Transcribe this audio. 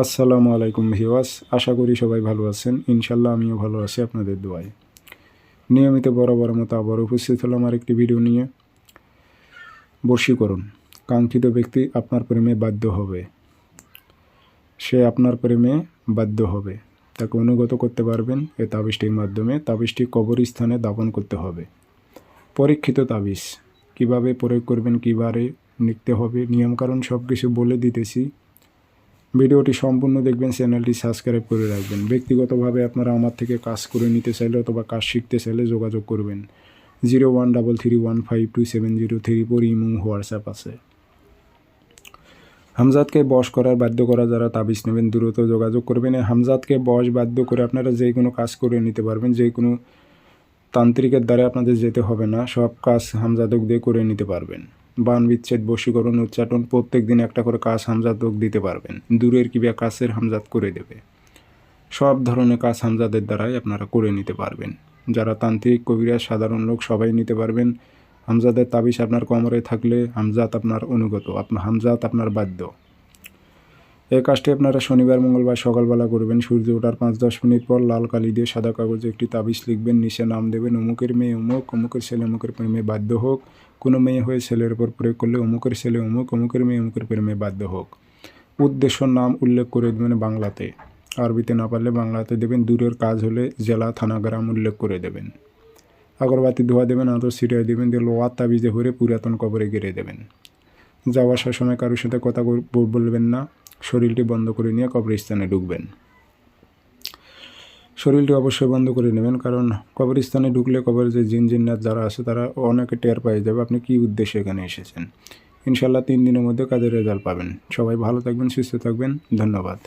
আসসালামু আলাইকুম ভিওয়াস আশা করি সবাই ভালো আছেন। ইনশাল্লাহ আমিও ভালো আছি আপনাদের দোয়ায়। নিয়মিত বরাবর মতো আবার উপস্থিত হলাম আর একটি ভিডিও নিয়ে। বর্ষীকরণ কাঙ্ক্ষিত ব্যক্তি আপনার প্রেমে বাধ্য হবে। সে আপনার প্রেমে বাধ্য হবে। তাকে অনুগত করতে পারবেন এ তাবিজটির মাধ্যমে। তাবিজটি কবরস্থানে দাপন করতে হবে। পরীক্ষিত তাবিজ, কীভাবে প্রয়োগ করবেন, কীভাবে লিখতে হবে, নিয়মকানুন সব কিছু বলে দিতেছি। ভিডিওটি সম্পূর্ণ দেখবেন, চ্যানেলটি সাবস্ক্রাইব করে রাখবেন। ব্যক্তিগতভাবে আপনারা আমার থেকে কাজ করে নিতে চাইলে অথবা কাজ শিখতে চাইলে যোগাযোগ করবেন। Zero one double three one five two seven zero three four imo WhatsApp আছে। হামজাদকে বশ করার বাধ্য করা যারা তাবিজ নেবেন, দ্রুত যোগাযোগ করবেন। হামজাদকে বশ বাধ্য করে আপনারা যে কোনো কাজ করে নিতে পারবেন। যে কোনো তান্ত্রিকের দ্বারা আপনাদের যেতে হবে না। সব কাজ হামজাদক দিয়ে করে নিতে পারবেন। বান বিচ্ছেদ বশীকরণ, উচ্চাটন, প্রত্যেক দিন একটা করে কাজ হামজাদক দিতে পারবেন। দূরের কিংবা কাছের হামজাদ করে দেবে? সব ধরনের কাজ হামজাদের দ্বারাই আপনারা করে নিতে পারবেন। যারা তান্ত্রিক, কবিরা, সাধারণ লোক, সবাই নিতে পারবেন। হামজাদের তাবিজ আপনার কমরে থাকলে হামজাত আপনার অনুগত আপনার হামজাত আপনার বাধ্য। এই কাজটি আপনারা শনিবার, মঙ্গলবার সকালবেলা করবেন। সূর্য ওঠার পাঁচ, দশ মিনিট পর লাল কালি দিয়ে সাদা কাগজে একটি তাবিজ লিখবেন। নিচে নাম দেবেন, অমুকের মেয়ে অমুক, অমুকের ছেলে অমুকের প্রেমে বাধ্য হোক। কোনো মেয়ে হয়ে ছেলের উপর প্রয়োগ করলে অমুকের ছেলে অমুক, অমুকের মেয়ে অমুকের প্রেমে বাধ্য হোক। উদ্দেশ্য নাম উল্লেখ করে দেবেন বাংলাতে। আরবিতে না পারলে বাংলাতে দেবেন, দূরের কাজ হলে জেলা, থানা, গ্রাম উল্লেখ করে দেবেন। আগরবাতি ধোয়া দেবেন আদর ছিটিয়ে দেবেন দিয়ে লোয়ার তাবিজে ভরে পুরাতন কবরে গেড়ে দেবেন। যাওয়া, আসার সময় কারোর সাথে কথা বল- বলবেন না। শরীরটি বন্ধ করে নিয়ে কবরস্থানে ঢুকবেন। শরীরটি অবশ্যই বন্ধ করে নেবেন কারণ কবরস্থানে ঢুকলে কবর যে জিন জিন্নাত যারা আছে তারা অনেকে টের পাই যাবে আপনি কী উদ্দেশ্যে এখানে এসেছেন। ইনশাল্লাহ তিন দিনের মধ্যে কাজের রেজাল্ট পাবেন। সবাই ভালো থাকবেন, সুস্থ থাকবেন। ধন্যবাদ।